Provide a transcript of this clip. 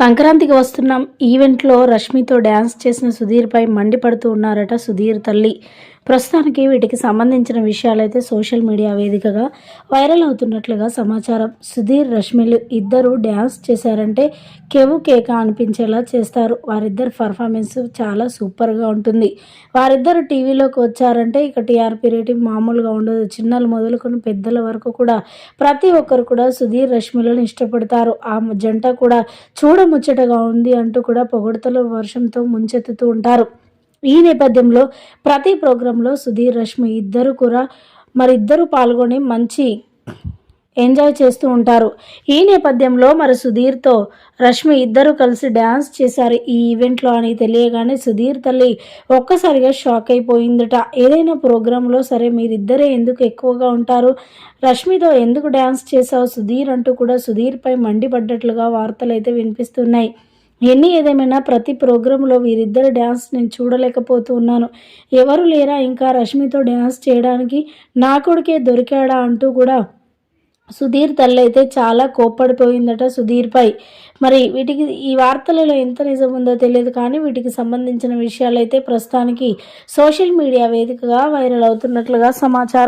సంక్రాంతికి వస్తున్నాం ఈవెంట్లో రష్మితో డ్యాన్స్ చేసిన సుధీర్పై మండిపడుతూ ఉన్నారట సుధీర్ తల్లి. ప్రస్తుతానికి వీటికి సంబంధించిన విషయాలైతే సోషల్ మీడియా వేదికగా వైరల్ అవుతున్నట్లుగా సమాచారం. సుధీర్ రష్మిలు ఇద్దరు డ్యాన్స్ చేశారంటే కేవు కేక అనిపించేలా చేస్తారు. వారిద్దరు పర్ఫార్మెన్స్ చాలా సూపర్గా ఉంటుంది. వారిద్దరు టీవీలోకి వచ్చారంటే ఇక టీఆర్పీ రేటింగ్ మామూలుగా ఉండదు. చిన్నలు మొదలుకొని పెద్దల వరకు కూడా ప్రతి ఒక్కరు కూడా సుధీర్ రష్మిలను ఇష్టపడతారు. ఆ జంట కూడా చూడముచ్చటగా ఉంది అంటూ కూడా పొగడతల వర్షంతో ముంచెత్తుతూ ఉంటారు. ఈ నేపథ్యంలో ప్రతి ప్రోగ్రాంలో సుధీర్ రష్మి ఇద్దరు కూడా మరి ఇద్దరు పాల్గొని మంచి ఎంజాయ్ చేస్తూ ఉంటారు. ఈ నేపథ్యంలో మరి సుధీర్తో రష్మి ఇద్దరు కలిసి డ్యాన్స్ చేశారు. ఈ ఈవెంట్లో అని తెలియగానే సుధీర్ తల్లి ఒక్కసారిగా షాక్ అయిపోయిందట. ఏదైనా ప్రోగ్రాంలో సరే మీరిద్దరే ఎందుకు ఎక్కువగా ఉంటారు? రష్మితో ఎందుకు డ్యాన్స్ చేశావు? సుధీర్ అంటూ కూడా సుధీర్పై మండిపడ్డట్లుగా వార్తలు అయితే వినిపిస్తున్నాయి. ఎన్ని ఏదేమైనా ప్రతి ప్రోగ్రాంలో వీరిద్దరు డ్యాన్స్ నేను చూడలేకపోతున్నాను. ఎవరు లేరా ఇంకా రష్మితో డ్యాన్స్ చేయడానికి? నా కొడుకే దొరికాడా అంటూ కూడా సుధీర్ తల్లి అయితే చాలా కోప్పడిపోయిందట సుధీర్పై మరి వీటికి ఈ వార్తలలో ఎంత నిజం ఉందో తెలియదు కానీ వీటికి సంబంధించిన విషయాలైతే ప్రస్తుతానికి సోషల్ మీడియా వేదికగా వైరల్ అవుతున్నట్లుగా సమాచారం.